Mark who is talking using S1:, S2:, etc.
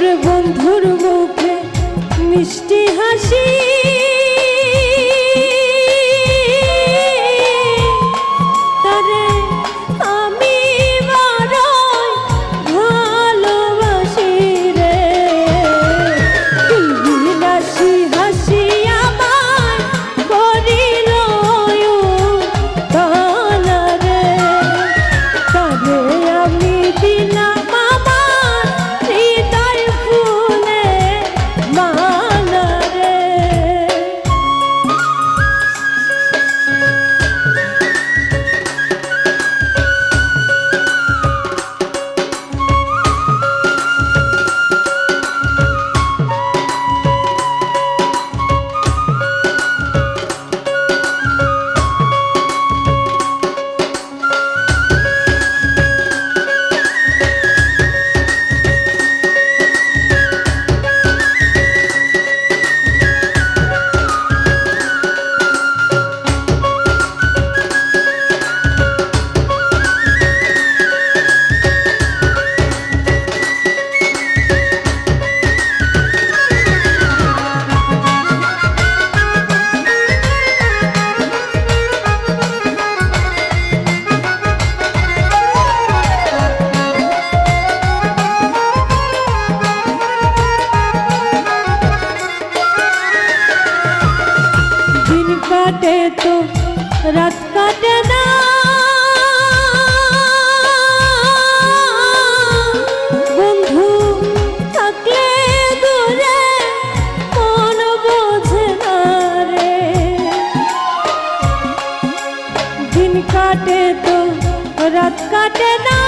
S1: তোর বন্ধুর মুখে মিষ্টি হাসি কাটে না। বন্ধু থাকলে দিন কাটে তো রাত কাটে না।